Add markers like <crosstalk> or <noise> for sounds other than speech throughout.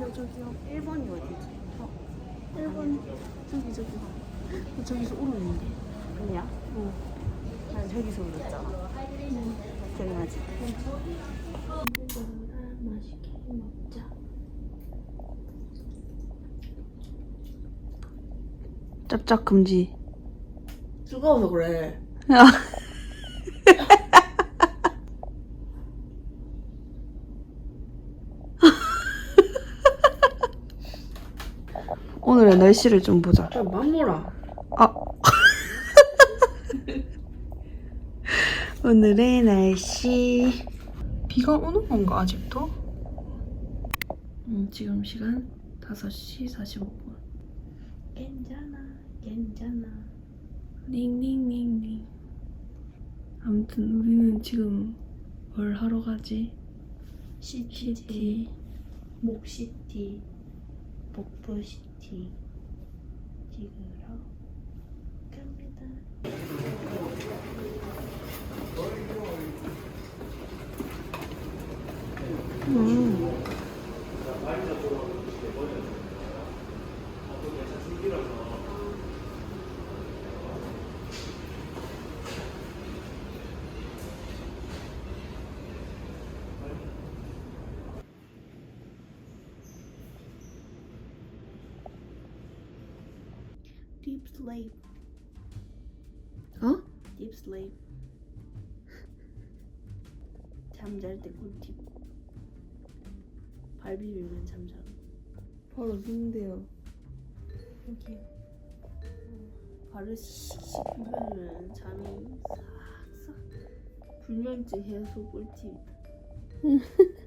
저기요 저기요 1번이 어디지? 1번 저기 저기 어, 저기서 울었는데 아니야? 어. 난 저기서 울었잖아. 기억나지? 맛있게 먹자 짭짭 금지 뜨거워서 그래. <laughs> 야 오늘의 날씨를 좀 보자 야, 맘모라. 아. <laughs> 오늘의 날씨. 비가 오는 건가, 아직도? 음, 지금 시간 5시 45분. 괜찮아, 괜찮아. 링링링링. 아무튼 우리는 지금 뭘 하러 가지? 시티. 목시티, 복부시티 찍으러 갑니다. 음. Deep sleep, 어? deep sleep. 잠잘 때 꿀팁. 발 비비면 잠자고. 바로 누군데요? 여기요. 발을 씩씩 비비면 잠이 싹싹. 불면증 해소 꿀팁이다. <laughs>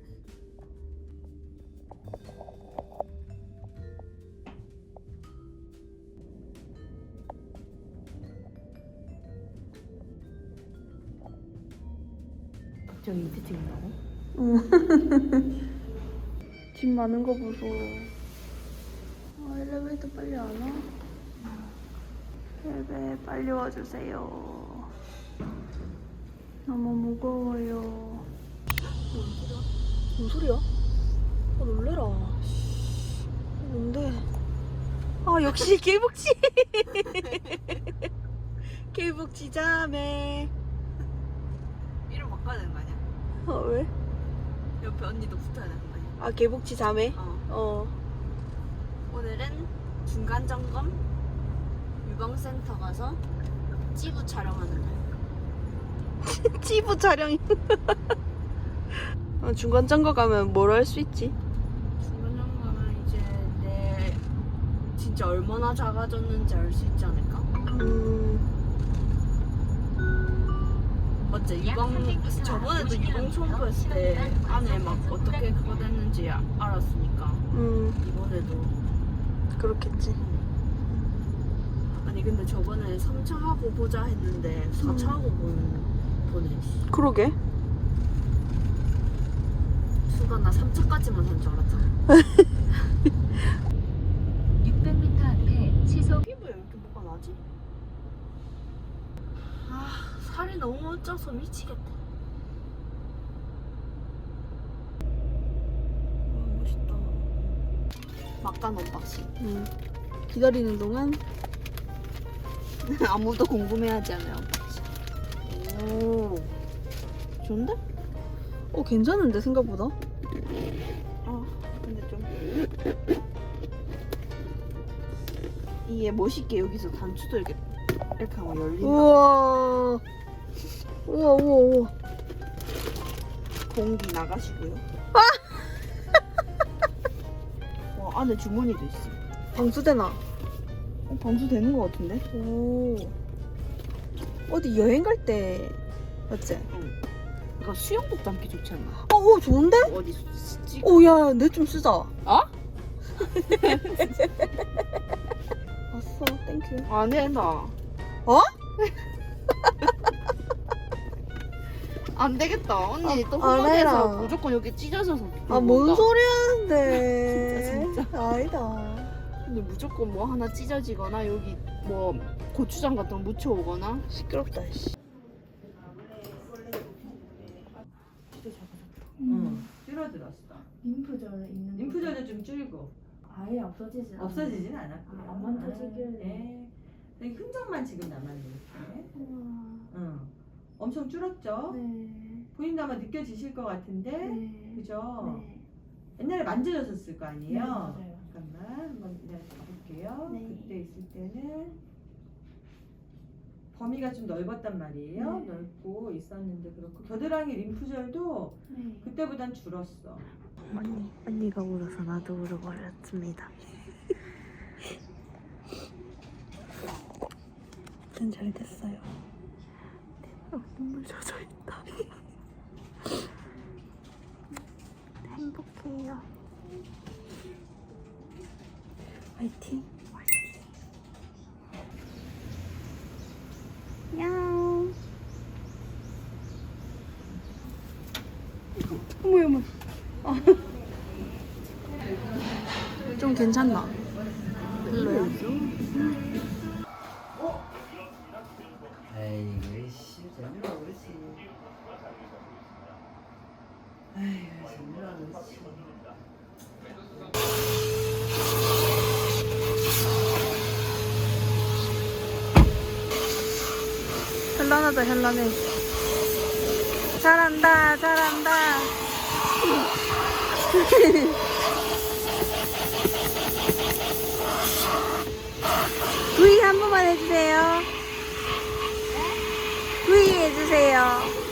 갑자기 이제 찍는다고? 집 많은 거 보소. 아, 엘리베이터 빨리 안 와? 엘베 빨리 와주세요. 너무 무거워요. 뭔 소리야? 아, 놀래라. 뭔데? 아, 역시 <laughs> 개복치! 개복치 <laughs> 자매. 이름 바꿔야 되는 거 아니야? 아, 왜? 옆에 언니도 붙어야 되는 거 아니야? 아, 개복치 자매? 어. 어. 오늘은 중간 점검 유방센터 가서 찌부 촬영하는 날. <laughs> 치부 촬영이. <laughs> 어, 중간 점거 가면 뭘 할 수 있지? 중간 점검은 이제 내 진짜 얼마나 작아졌는지 알 수 있지 않을까? 음, 맞지? 유방 저번에도 유방 초음파했을 때 안에 막 어떻게 그거 됐는지 아- 알았으니까 음, 이번에도 그렇겠지. 아니 근데 저번에 3차 하고 보자 했는데 4차 하고 본 보내. 씨. 그러게. 순간 나 3차까지만 한 줄 알았잖아. 600m <laughs> 앞에 시속 피부에 왜 이렇게 뭐가 나지? 아 살이 너무 쪄서 미치겠다. 와 멋있다. 막간 언박싱. 음. 기다리는 동안 <laughs> 아무도 궁금해하지 않아요 언박싱. 오 좋은데? 어 괜찮은데 생각보다. 아 근데 좀 이게 멋있게 여기서 단추도 이렇게 이렇게 하면 열린다. 우와. 우와 우와 우와. 공기 나가시고요. <laughs> 와 안에 주머니도 있어. 방수되나? 어, 방수 되는 것 같은데? 오. 어디 여행 갈 때 맞지? 이거 수영복 담기 좋지 않나? 어, 오 좋은데? 어디 찍? 오야 내 좀 쓰자. 어? <laughs> 왔어 땡큐. 안 해, 나. 어? <laughs> 안 되겠다. 언니 아, 또안 후반에서. 무조건 여기 찢어져서. 아뭔 그런다. 소리 하는데? <laughs> 진짜, 아니다. 근데 무조건 뭐 하나 찢어지거나 여기 뭐 고추장 같은 거 묻혀 오거나. 시끄럽다 씨. 진짜 작아졌다. 음. 줄어들었어. 줄었어. 림프절 있는 림프절도 좀 줄고 아예 않아요. 없어지진 않았고요. 아, 안 만져지길래. 네. 흔적만 지금 남았네 이렇게. 우와. 응. 엄청 줄었죠? 네. 본인도 아마 느껴지실 것 같은데 네. 그죠? 네. 옛날에 만져졌었을 거 네, 아니에요? 맞아요. 잠깐만 한번 내가 가볼게요. 네. 그때 있을 때는 범위가 좀 넓었단 말이에요. 네. 넓고 있었는데 그렇고 겨드랑이 림프절도 네. 그때보단 줄었어. 언니, 언니가 울어서 나도 울어버렸습니다. <laughs> 전 잘 됐어요. 어, 눈물 젖어 있다. 행복해요. 화이팅. 야옹. 어머 어머. 좀 괜찮나? 별로야? 현란하다 현란해. 잘한다 잘한다. <laughs> V 한 번만 해주세요. V 해주세요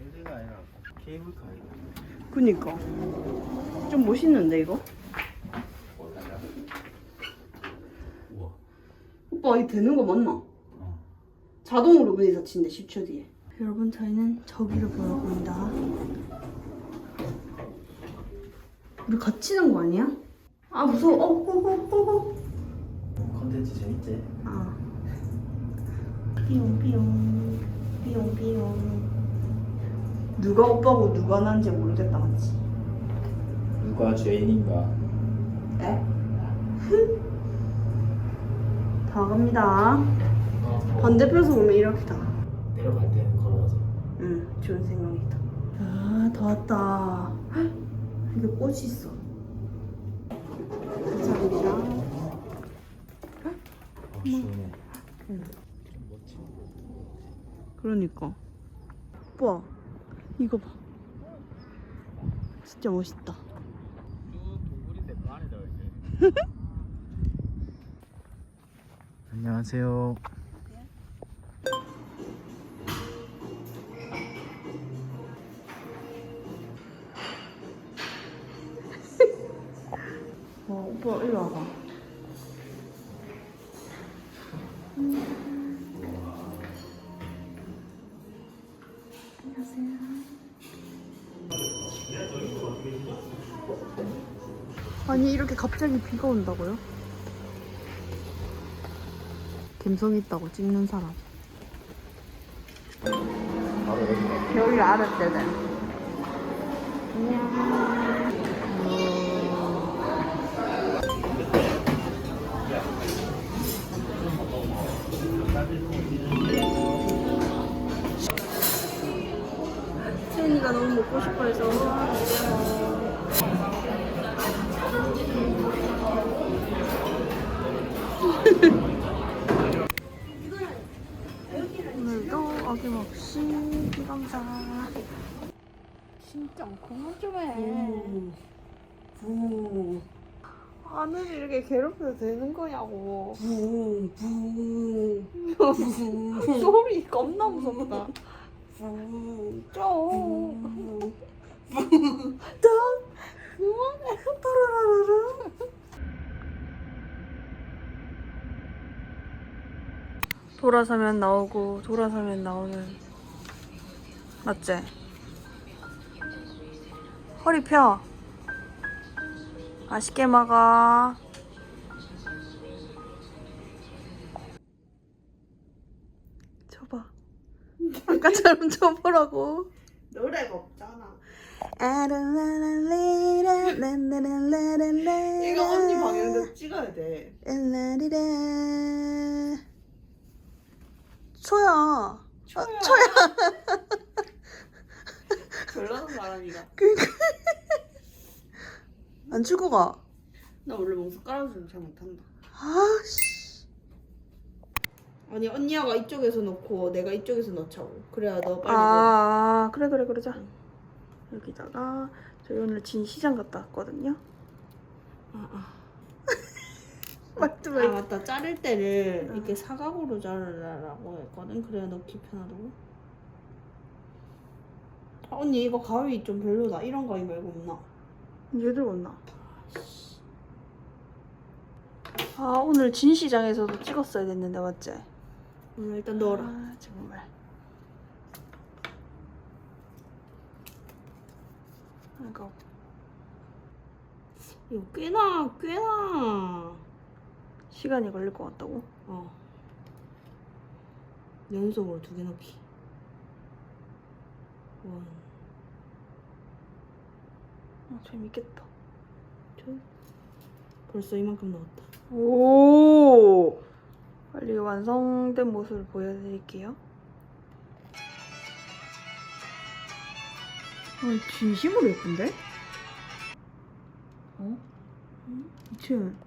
애들가 아니라 케이블카 이거 그니까 좀 멋있는데 이거? 우와 오빠 이 되는 거 맞나? 어. 자동으로 문이 닫힌대 10초 뒤에 여러분 저희는 저기를 보러 갑니다 우리 갇히는 거 아니야? 아 무서워 어, 어, 어, 어, 어. 컨텐츠 재밌지? 아 삐용삐용 삐용삐용 누가 오빠고 누가 난지 모르겠다 맞지? 누가 죄인인가 에? 다 갑니다 반대편에서 보면 이렇게 다 내려갈 때는 걸어가자 응, 좋은 생각이다. 아, 다 왔다. 헉, <gasps> 이게 꽃이 있어. 감사합니다. 어 시원해 응. 그러니까. 오빠, 이거 봐. 진짜 멋있다. 안녕하세요 아니 이렇게 갑자기 비가 온다고요? 감성 있다고 찍는 사람. 여기. 알았대는 세연 먹고 싶어 해서 오늘도 어김없이 비감사 진짜 그만 좀 해. 부 하늘이 이렇게 괴롭혀도 되는 거냐고. 부, 부, <laughs> 소리 겁나 무섭다. 부, 좀. <laughs> 돌아서면 나오고 돌아서면 나오는 맞지? 허리 펴 맛있게 먹어 아까처럼 쳐보라고 노래가 없잖아. 이거 언니 방향대로 찍어야 돼. 라리라 초야. 아, 초야. 초야. 별로는 사람이가. 안 주고 가. 나 원래 멍석 깔아주면 잘 못한다. 아씨. 아니 언니야가 이쪽에서 넣고 내가 이쪽에서 넣자고. 그래야 너 빨리. 아. 아, 그래 그래 그러자. 여기다가 저희 오늘 진 시장 갔다 왔거든요. 아, 아. <laughs> 맞지 아 맞다 자를 때를 이렇게 사각으로 자르라고 했거든. 그래야 넣기 편하다고. 아, 언니 이거 가위 좀 별로다. 이런 가위 말고 없나? 얘들 왔나? 아 오늘 진 시장에서도 찍었어야 됐는데 맞지? 응 일단 넣어라. 아 정말. 이거 이거 꽤나 꽤나. 시간이 걸릴 것 같다고? 어. 연속으로 두 개 넣기. 와. 아, 재밌겠다. 벌써 이만큼 넣었다. 오 빨리 완성된 모습을 보여드릴게요. 아, 진심으로 예쁜데? 어? 이춘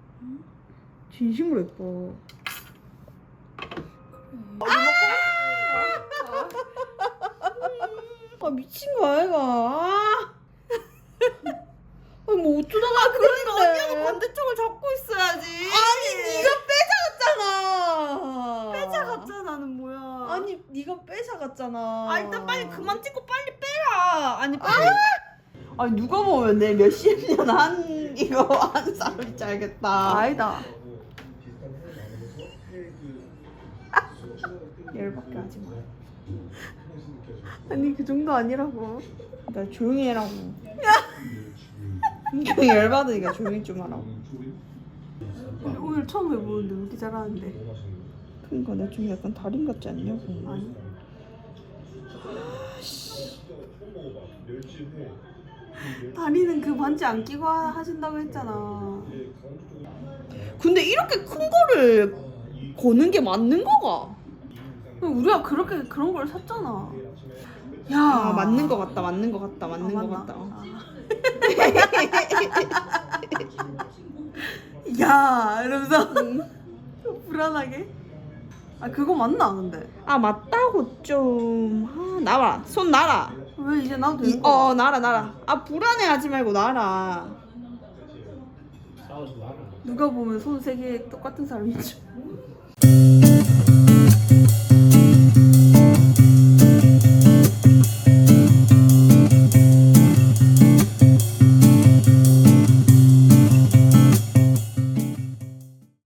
진심으로 예뻐. 아 미친 거야 얘가. 아. 아니 뭐 어쩌다가 그러니까 언니가 반대쪽을 잡고 있어야지. 아니 네가 뺏어갔잖아. 빼자갔잖아는 뭐야. 아니 네가 뺏어갔잖아. 아 일단 빨리 그만 찍고 빨리 빼라. 아니 빨리. 아니 누가 보면 내 몇십 년 한 이거 한 사람인지 알겠다. 아니다. <laughs> 열받게 하지 마. 아니 그 정도 아니라고. 나 조용히 해라고. <laughs> 그냥 열받으니까 조용히 좀 하라고. 근데 오늘 처음 해보는데 왜 이렇게 잘하는데? 그러니까 나 좀 약간 달인 같지 않냐고. 아니. 다리는 그 반지 안 끼고 하- 하신다고 했잖아. 근데 이렇게 큰 거를 거는 게 맞는 거가? 우리가 그렇게 그런 걸 샀잖아. 야, 아 맞는 거 같다 맞는 거 같다 맞는 아, 거 맞나? 같다. 어. 아. <laughs> 야, 이러면서 <laughs> 불안하게. 아 그거 맞나 근데? 아 맞다고 좀 아, 나와 손 놔라. 왜 이제 나도 이, 이거 어 놔라 놔라. 아 불안해하지 말고 놔라. 누가 보면 손 세 개 똑같은 사람이지.